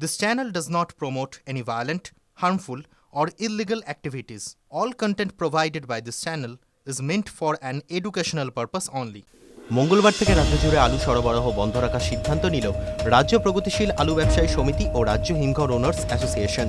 This channel does not promote any violent, harmful, or illegal activities. All content provided by this channel is meant for an educational purpose only. মঙ্গলবার থেকে রাজ্য জুড়ে আলু সরবরাহ বন্ধ রাখার সিদ্ধান্ত নিল রাজ্য প্রগতিশীল আলু ব্যবসায়ী সমিতি ও রাজ্য হিমঘর ওনার্স অ্যাসোসিয়েশন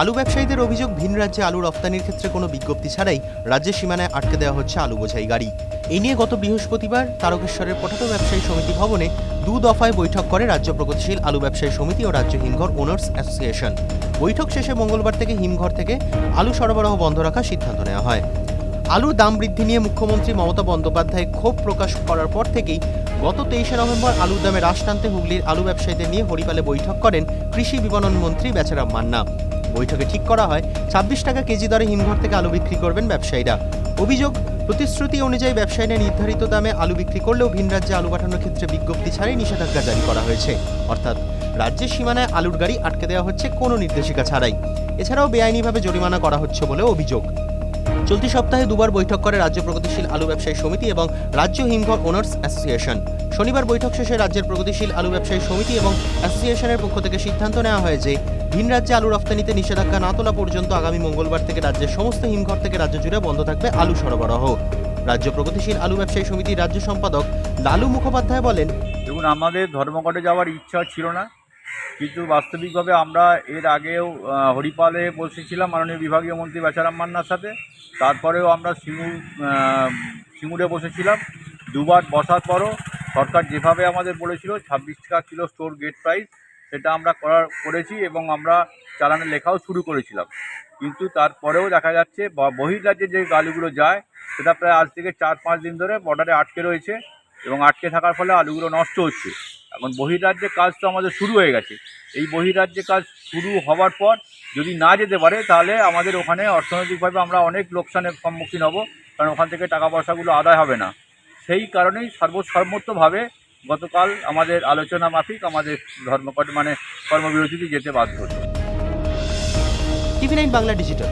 আলু ব্যবসায়ীদের অভিযোগ ভিন রাজ্যে আলু রপ্তানির ক্ষেত্রে কোনো বিজ্ঞপ্তি ছাড়াই রাজ্যের সীমানায় আটকে দেওয়া হচ্ছে আলু বোঝাই গাড়ি এই নিয়ে গত বৃহস্পতিবার তারকেশ্বরের পটাটো ব্যবসায়ী সমিতি ভবনে দু দফায় বৈঠক করে রাজ্য প্রগতিশীল আলু ব্যবসায়ী সমিতি ও রাজ্য হিমঘর ওনার্স অ্যাসোসিয়েশন। বৈঠক শেষে মঙ্গলবার থেকে হিমঘর থেকে আলু সরবরাহ বন্ধ রাখার সিদ্ধান্ত নেওয়া হয়। আলুর দাম বৃদ্ধি নিয়ে মুখ্যমন্ত্রী মমতা বন্দ্যোপাধ্যায় ক্ষোভ প্রকাশ করার পর থেকেই গত তেইশে নভেম্বর আলুর দামে হ্রাস টানতে হুগলির আলু ব্যবসায়ীদের নিয়ে হরিপালে বৈঠক করেন কৃষি বিপণন মন্ত্রী বেচারাম মান্না। বৈঠকে ঠিক করা হয়, ছাব্বিশ টাকা কেজি দরে হিমঘর থেকে আলু বিক্রি করবেন ব্যবসায়ীরা। অভিযোগ প্রতিশ্রুতি অনুযায়ী ব্যবসায়ীরা নির্ধারিত দামে আলু বিক্রি করলেও ভিন রাজ্যে আলু পাঠানোর ক্ষেত্রে বিজ্ঞপ্তি ছাড়াই নিষেধাজ্ঞা জারি করা হয়েছে। অর্থাৎ রাজ্যের সীমানায় আলুর গাড়ি আটকে দেওয়া হচ্ছে কোনো নির্দেশিকা ছাড়াই। এছাড়াও বেআইনিভাবে জরিমানা করা হচ্ছে বলেও অভিযোগ। চলতি সপ্তাহে দুবার বৈঠক করে রাজ্য প্রগতিশীল আলু ব্যবসায়ী সমিতি এবং রাজ্য হিমঘর ওনার্স অ্যাসোসিয়েশন। শনিবার বৈঠক শেষে রাজ্যের প্রগতিশীল আলু ব্যবসায়ী সমিতি এবং অ্যাসোসিয়েশনের পক্ষ থেকে সিদ্ধান্ত নেওয়া হয় যে ভিন রাজ্যে আলু রপ্তানিতে নিষেধাজ্ঞা না তোলা পর্যন্ত আগামী মঙ্গলবার থেকে রাজ্যের সমস্ত হিমঘর থেকে রাজ্য জুড়ে বন্ধ থাকবে আলু সরবরাহ। রাজ্য প্রগতিশীল আলু ব্যবসায়ী সমিতির রাজ্য সম্পাদক লালু মুখোপাধ্যায় বলেন দেখুন আমাদের ধর্মঘটে যাওয়ার ইচ্ছা ছিল না কিন্তু বাস্তবিকভাবে আমরা এর আগেও হরিপালে বসেছিলাম মাননীয় বিভাগীয় মন্ত্রী বেচারাম মান্নার সাথে। তারপরেও আমরা আহ, সিঙ্গুরে বসেছিলাম। দুবার বসার পরও সরকার যেভাবে আমাদের বলেছিল ছাব্বিশ টাকা কিলো স্টোর গেট প্রাইস সেটা আমরা করার, করেছি এবং আমরা চালানের লেখাও শুরু করেছিলাম। কিন্তু তারপরেও দেখা যাচ্ছে, বা- বহির্রাজ্যে যে গাড়িগুলো যায়, সেটা প্রায় আজ থেকে চার, পাঁচ দিন ধরে বর্ডারে আটকে রয়েছে এবং আটকে থাকার ফলে আলুগুলো নষ্ট হচ্ছে। এখন বহির্রাজ্যে কাজ তো আমাদের শুরু হয়ে গেছে। এই বহির্রাজ্যে কাজ শুরু হওয়ার পর যদি না যেতে পারে, তাহলে আমাদের ওখানে অর্থনৈতিকভাবে আমরা অনেক লোকসানের সম্মুখীন হব, কারণ ওখান থেকে টাকা পয়সাগুলো আদায় হবে না। সেই কারণেই সর্বসম্মতভাবে গতকাল আমাদের আলোচনা মাফিক, আমাদের ধর্মঘট মানে কর্মবিরতিতে যেতে বাধ্য হতো টিভি নাইন বাংলা ডিজিটাল।